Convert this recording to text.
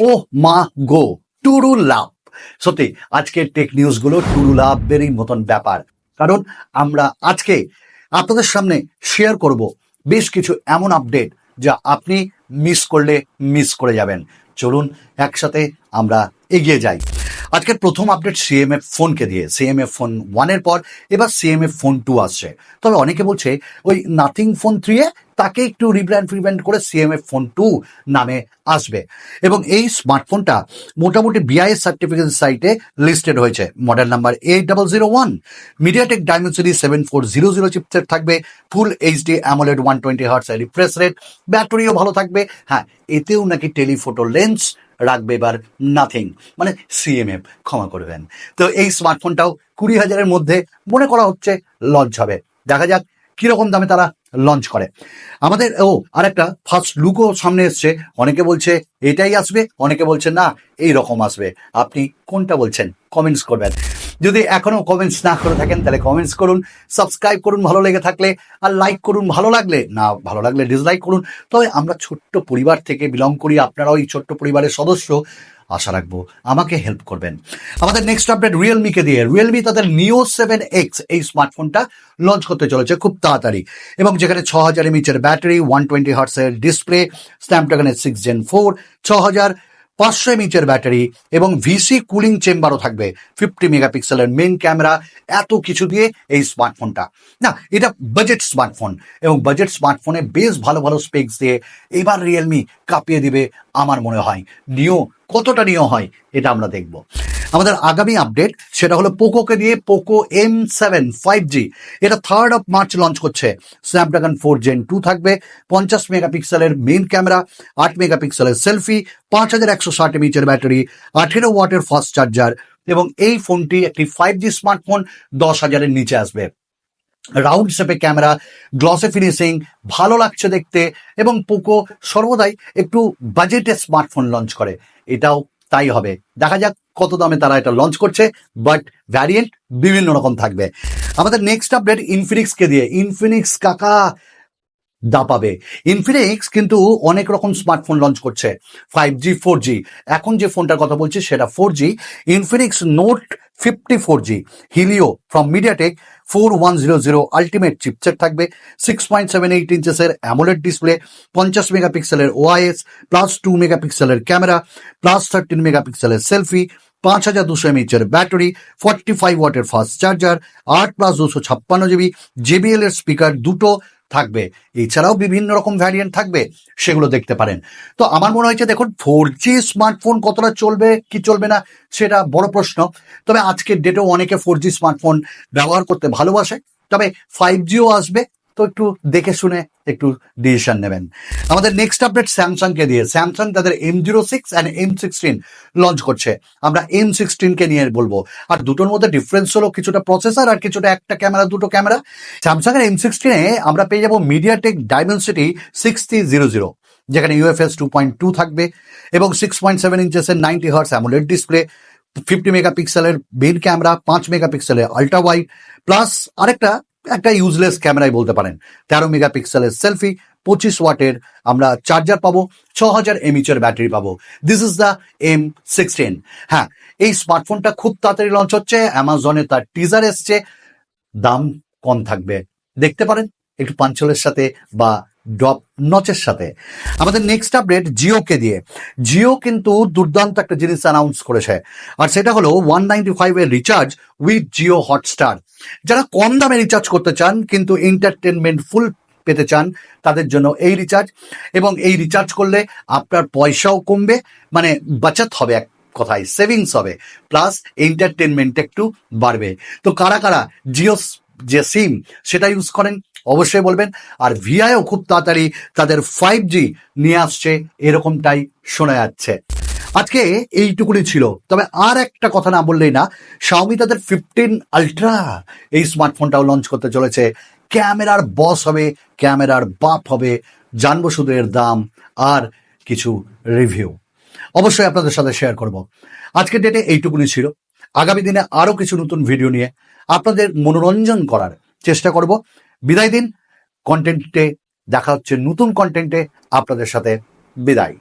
ও মা গো, টুরু লাভ। সত্যি, আজকের টেক নিউজগুলো টুরু লাভেরই মতন ব্যাপার। কারণ আমরা আজকে আপনাদের সামনে শেয়ার করব বেশ কিছু এমন আপডেট যা আপনি মিস করলে মিস করে যাবেন। চলুন, একসাথে আমরা এগিয়ে যাই। আজকের প্রথম আপডেট সিএমএফ ফোনকে দিয়ে। সিএমএফ ফোন ওয়ানের পর, এবার সিএমএফ ফোন টু আসছে। তবে অনেকে বলছে, ওই নাথিং ফোন থ্রি এ তাকে একটু রিব্র্যান্ড ফিব্র্যান্ড করে সিএমএফ ফোন টু নামে আসবে। এবং এই স্মার্টফোনটা মোটামুটি বিআইএস সার্টিফিকেট সাইটে লিস্টেড হয়েছে। Model number eight double zero one MediaTek Dimensity seven four zero zero chipset থাকবে full HD AMOLED one twenty hertz refresh rate ব্যাটারিও ভালো থাকবে। হ্যাঁ এতেও নাকি টেলিফোটো লেন্স রাখবে এবার নাথিং মানে সিএমএফ ক্ষমা করবেন। তো এই স্মার্টফোনটাও কুড়ি হাজারের মধ্যে মনে করা হচ্ছে লঞ্চ হবে দেখা যাক কীরকম দামে তারা লঞ্চ করে। আমাদের, ও, আরেকটা ফার্স্ট লুকও সামনে এসছে। অনেকে বলছে, এটাই আসবে, অনেকে বলছে, না এই রকম আসবে। আপনি কোনটা বলছেন কমেন্টস করবেন। যদি এখনও কমেন্টস না করে থাকেন, তাহলে কমেন্টস করুন সাবস্ক্রাইব করুন, ভালো লেগে থাকলে, আর লাইক করুন, ভালো লাগলে, না, ভালো লাগলে ডিসলাইক করুন। তবে আমরা ছোট্ট পরিবার থেকে বিলং করি, আপনারাও এই ছোট্ট পরিবারের সদস্য। আশা রাখব আমাকে হেল্প করবেন। আমাদের নেক্সট আপডেট রিয়েলমিকে দিয়ে। রিয়েলমি তাদের নিও সেভেন এক্স এই স্মার্টফোনটা লঞ্চ করতে চলেছে খুব তাড়াতাড়ি। এবং যেখানে ছ হাজার এমএচের ব্যাটারি ওয়ান টোয়েন্টি হার্টসের ডিসপ্লে স্ন্যাপড্রাগনের সিক্স জেন ফোর ছ হাজার পাঁচশো এমএচের ব্যাটারি এবং ভিসি কুলিং চেম্বারও থাকবে। ফিফটি মেগাপিক্সেলের মেন ক্যামেরা এত কিছু দিয়ে এই স্মার্টফোনটা না, এটা বাজেট স্মার্টফোন এবং বাজেট স্মার্টফোনে বেশ ভালো ভালো স্পেক্স দিয়ে এবার রিয়েলমি কাঁপিয়ে দিবে, আমার মনে হয়। নিও কতটা নিও হয়, এটা আমরা দেখব। আমাদের আগামী আপডেট সেটা হলো পোকোকে নিয়ে Poco M seven five G এটা থার্ড অফ মার্চ লঞ্চ করছে। স্ন্যাপড্রাগন ফোর জেন টু থাকবে, পঞ্চাশ মেগাপিক্সেলের মেন ক্যামেরা আট মেগাপিক্সেলের সেলফি পাঁচ হাজার একশো ষাট এমএচের ব্যাটারি আঠেরো ওয়াটের ফাস্ট চার্জার এবং এই ফোনটি একটি ফাইভ জি স্মার্টফোন দশ হাজারের নিচে আসবে। রাউন্ড শেপে ক্যামেরা গ্লসে ফিনিশিং ভালো লাগছে দেখতে এবং পোকো সর্বদাই একটু বাজেটে স্মার্টফোন লঞ্চ করে। এটাও তাই হবে। দেখা যাক কত দামে তারা এটা লঞ্চ করছে বাট ভ্যারিয়েন্ট বিভিন্ন রকম থাকবে। আমাদের নেক্সট আপডেট ইনফিনিক্সকে দিয়ে। ইনফিনিক্স কাকা দাপাবে। ইনফিনিক্স কিন্তু অনেক রকম স্মার্টফোন লঞ্চ করছে। ফাইভ জি ফোর জি এখন যে ফোনটার কথা বলছি সেটা four G Infinix Note fifty four G Helio from MediaTek four one zero zero ultimate chipset থাকবে। সিক্স পয়েন্ট সেভেন এইট ইঞ্চেসের অ্যামোলেড ডিসপ্লে পঞ্চাশ মেগাপিক্সেলের ওআইএস প্লাস টু মেগাপিক্সেলের ক্যামেরা প্লাস থার্টিন মেগাপিক্সেলের সেলফি পাঁচ হাজার দুশো এমএচের ব্যাটারি ফর্টি ফাইভ ওয়াটের ফাস্ট চার্জার আট প্লাস দুশো ছাপ্পান্ন জিবি জেবিএল এর স্পিকার দুটো থাকবে। এছাড়াও বিভিন্ন রকম ভ্যারিয়েন্ট থাকবে, সেগুলো দেখতে পারেন। তো আমার মনে হয়েছে দেখুন ফোর জি স্মার্টফোন কতটা চলবে, কি চলবে না, সেটা বড় প্রশ্ন। তবে আজকের ডেটেও অনেকে ফোর জি স্মার্টফোন ব্যবহার করতে ভালোবাসে। তবে ফাইভ জিও আসবে, তো একটু দেখে শুনে একটু ডিসিশন নেবেন। আমাদের নেক্সট আপডেট স্যামসাংকে দিয়ে। স্যামসাং তাদের M zero six and M sixteen launch করছে। আমরা এম সিক্সটিনকে নিয়ে বলব। আর দুটোর মধ্যে ডিফারেন্স হলো কিছুটা প্রসেসর আর কিছুটা একটা ক্যামেরা দুটো ক্যামেরা স্যামসাং এর এম সিক্সটিনে আমরা পেয়ে যাব MediaTek Dimensity sixty zero zero যেখানে ইউএফএস টু পয়েন্ট টু থাকবে এবং six point seven ইঞ্চেসের ninety hertz AMOLED display fifty মেগাপিক্সেলের মেন ক্যামেরা পাঁচ মেগাপিক্সেলের আল্ট্রা ওয়াইড প্লাস আরেকটা একটা ইউজলেস ক্যামেরাই বলতে পারেন। তেরো মেগাপিক্সেলের সেলফি পঁচিশ ওয়াটের আমরা চার্জার পাবো ছ হাজার এমএচের ব্যাটারি পাবো। This is the M sixteen হ্যাঁ এই স্মার্টফোনটা খুব তাড়াতাড়ি লঞ্চ হচ্ছে অ্যামাজনে তার টিজার এসছে। দাম কম থাকবে। দেখতে পারেন, একটু পাঞ্চলের সাথে বা ডপ নচের সাথে। আমাদের নেক্সট আপডেট জিওকে দিয়ে। জিও কিন্তু দুর্দান্ত একটা জিনিস অ্যানাউন্স করেছে। আর সেটা হলো ওয়ান নাইনটি ফাইভ এর রিচার্জ উইথ জিও হটস্টার যারা কম দামে রিচার্জ করতে চান, কিন্তু এন্টারটেনমেন্ট ফুল পেতে চান, তাদের জন্য এই রিচার্জ এবং এই রিচার্জ করলে আপনার পয়সাও কমবে মানে বাচত হবে এক কথায় সেভিংস হবে। প্লাস এন্টারটেনমেন্ট একটু বাড়বে। তো কারা কারা জিও যে সিম, সেটা ইউজ করেন, অবশ্যই বলবেন। আর ভিআইও খুব তাড়াতাড়ি তাদের ফাইভ জি নিয়ে আসছে, এরকমটাই শোনা যাচ্ছে। আজকে এইটুকুনি ছিল। তবে আর একটা কথা না বললেই না শাওমি তাদের ফিফটিন আলট্রা এই স্মার্টফোনটাও লঞ্চ করতে চলেছে। ক্যামেরার বস হবে, ক্যামেরার বাপ হবে, জানব শুধু এর দাম আর কিছু রিভিউ অবশ্যই আপনাদের সাথে শেয়ার করব। আজকের ডেটে এইটুকুনি ছিল। আগামী দিনে আরও কিছু নতুন ভিডিও নিয়ে আপনাদের মনোরঞ্জন করার চেষ্টা করব। বিদায় দিন। কন্টেন্টে দেখা হচ্ছে নতুন কন্টেন্টে আপনাদের সাথে। বিদায়।